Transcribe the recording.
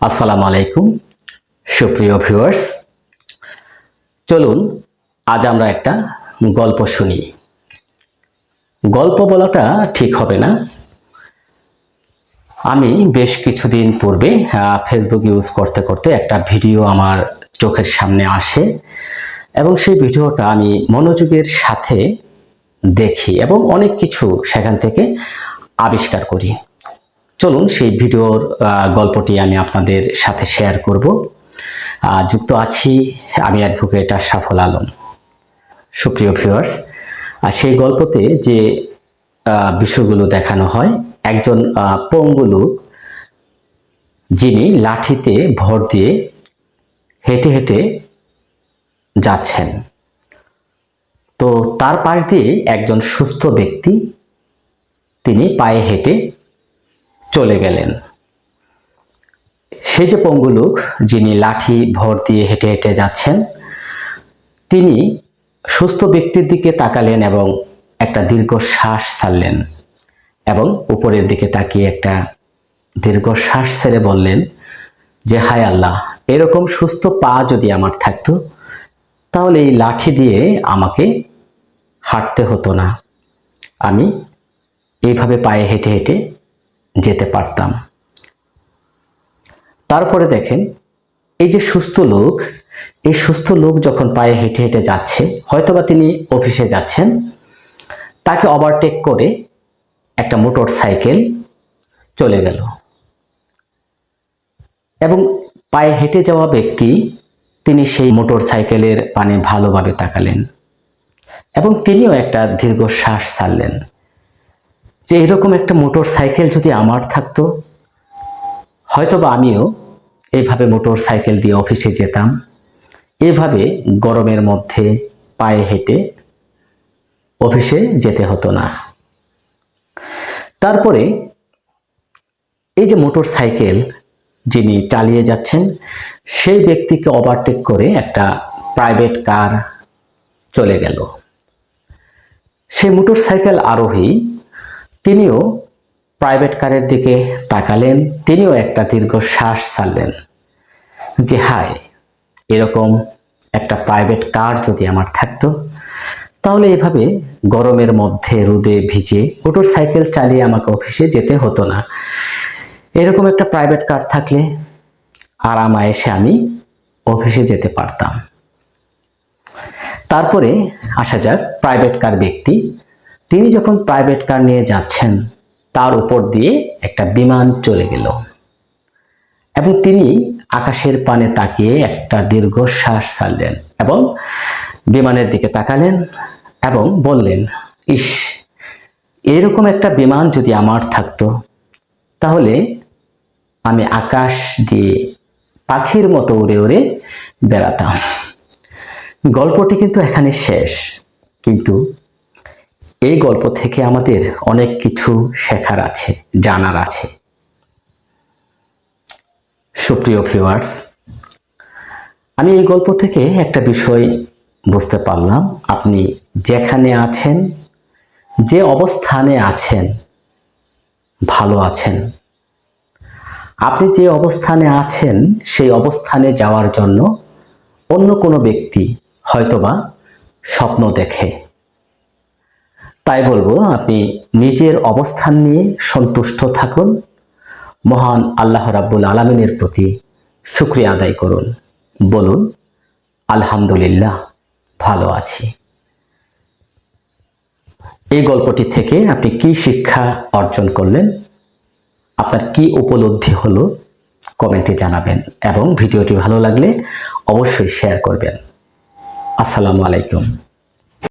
আসসালামু আলাইকুম। সুপ্রিয় ভিউয়ার্স, চলুন, আজ আমরা একটা গল্প শুনি। গল্প বলাটা ঠিক হবে না। আমি বেশ কিছুদিন পূর্বে ফেসবুক ইউজ করতে করতে একটা ভিডিও আমার চোখের সামনে আসে এবং সেই ভিডিওটা আমি মনোযোগের সাথে দেখি এবং অনেক কিছু সেখান থেকে আবিষ্কার করি। চলুন সেই ভিডিওর গল্পটি আমি আপনাদের সাথে শেয়ার করব। যুক্ত আছি আমি অ্যাডভোকেট আশরাফুল আলম। সুপ্রিয় ভিউয়ার্স আর সেই গল্পতে যে বিষয়গুলো দেখানো হয় একজন আহ, পঙ্গু লোক যিনি লাঠিতে ভর দিয়ে হেঁটে হেঁটে যাচ্ছেন। তো তার পাশ দিয়ে একজন সুস্থ ব্যক্তি তিনি পায়ে হেঁটে চলে গেলেন। সে যে পঙ্গু লোক, যিনি লাঠি, ভর দিয়ে হেঁটে হেঁটে যাচ্ছেন, তিনি সুস্থ ব্যক্তির দিকে তাকালেন এবং একটা দীর্ঘ শ্বাস ছাড়লেন এবং উপরের দিকে তাকিয়ে একটা দীর্ঘ শ্বাস ছেড়ে বললেন, যে হায় আল্লাহ, এরকম সুস্থ পা যদি আমার থাকতো, তাহলে এই লাঠি দিয়ে আমাকে হাঁটতে হতো না। আমি এইভাবে পায়ে হেঁটে হেঁটে যেতে পারতাম। তারপরে দেখেন, এই যে সুস্থ লোক, এই সুস্থ লোক যখন পায়ে হেঁটে হেঁটে যাচ্ছে, হয়তোবা তিনি অফিসে যাচ্ছেন, তাকে ওভারটেক করে একটা মোটর সাইকেল চলে গেল। এবং পায়ে হেঁটে যাওয়া ব্যক্তি, তিনি সেই মোটর সাইকেলের পানে ভালোভাবে তাকালেন এবং তিনিও একটা দীর্ঘশ্বাস ছাড়লেন। যে এরকম একটা মোটর সাইকেল যদি আমার থাকতো, হয়তোবা আমিও এইভাবে মোটর সাইকেল দিয়ে অফিসে যেতাম। এভাবে গরমের মধ্যে পায়ে হেঁটে অফিসে যেতে হতো না। তারপরে এই যে মোটর সাইকেল যিনি চালিয়ে যাচ্ছেন, সেই ব্যক্তিকে ওভারটেক করে একটা প্রাইভেট কার চলে গেল। সেই মোটর সাইকেল আরোহী তিনিও প্রাইভেট কারের দিকে তাকালেন, তিনিও একটা দীর্ঘ শ্বাস ছাড়লেন যে, হায়, এরকম একটা প্রাইভেট কার যদি আমার থাকতো, তাহলে এভাবে গরমের মধ্যে রোদে ভিজে মোটর সাইকেল চালিয়ে আমাকে অফিসে যেতে হতো না। এরকম একটা প্রাইভেট কার থাকলে আরাম এসে আমি অফিসে যেতে পারতাম। তারপরে আসা যাক প্রাইভেট কার ব্যক্তি তিনি যখন প্রাইভেট কার নিয়ে যাচ্ছেন, তার উপর দিয়ে একটা বিমান চলে গেল। এবং তিনি আকাশের পানে তাকিয়ে একটা দীর্ঘশ্বাস ছাড়লেন এবং বিমানের দিকে তাকালেন এবং বললেন, ইস, এরকম একটা বিমান যদি আমার থাকতো, তাহলে আমি আকাশ দিয়ে পাখির মতো উড়ে উড়ে বেড়াতাম। গল্পটি কিন্তু এখানে শেষ। কিন্তু এই গল্প থেকে আমাদের অনেক কিছু শেখার আছে, জানার আছে। সুপ্রিয় ভিউয়ার্স আমি এই গল্প থেকে একটা বিষয় বুঝতে পারলাম। আপনি যেখানে আছেন, যে অবস্থানে আছেন, ভালো আছেন। আপনি যে অবস্থানে আছেন, সেই অবস্থানে যাওয়ার জন্য অন্য কোনো ব্যক্তি হয়তোবা স্বপ্ন দেখে। তাই বলব, আপনি নিজের অবস্থান নিয়ে সন্তুষ্ট থাকুন। মহান আল্লাহ রাব্বুল আলমিনের প্রতি শুক্রিয়া আদায় করুন। বলুন, আলহামদুলিল্লাহ, ভালো আছি। এই গল্পটি থেকে আপনি কি শিক্ষা অর্জন করলেন? আপনার কি উপলব্ধি হলো? কমেন্টে জানাবেন এবং ভিডিওটি ভালো লাগলে অবশ্যই শেয়ার করবেন। আসসালামু আলাইকুম।